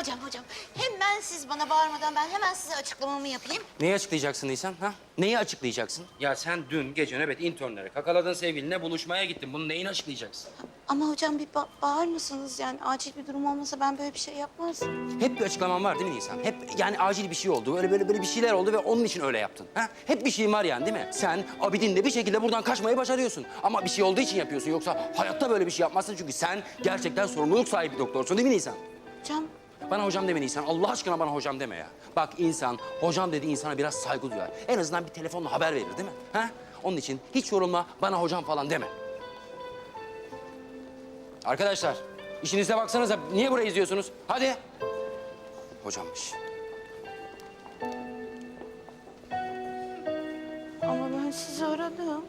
Hocam hocam hemen siz bana bağırmadan ben hemen size açıklamamı yapayım. Neyi açıklayacaksın Nisan? Ha? Neyi açıklayacaksın? Ya sen dün gece nöbet internlere kakaladın sevgilinle buluşmaya gittin. Bunun neyini açıklayacaksın? Ama hocam bir ba- bağır mısınız yani acil bir durum olmasa ben böyle bir şey yapmazdım. Hep bir açıklaman var değil mi Nisan? Hep yani acil bir şey oldu. Böyle böyle böyle bir şeyler oldu ve onun için öyle yaptın. Ha? Hep bir şeyin var yani değil mi? Sen Abidin'le bir şekilde buradan kaçmayı başarıyorsun. Ama bir şey olduğu için yapıyorsun. Yoksa hayatta böyle bir şey yapmazsın. Çünkü sen gerçekten sorumluluk sahibi bir doktorsun değil mi Nisan? Hocam Bana hocam deme Nisan. Allah aşkına bana hocam deme ya. Bak insan hocam dediği insana biraz saygı duyar. En azından bir telefonla haber verir değil mi? Ha? Onun için hiç yorulma bana hocam falan deme. Arkadaşlar işinize baksanıza. Niye burayı izliyorsunuz? Hadi. Hocammış. ama ben sizi aradım.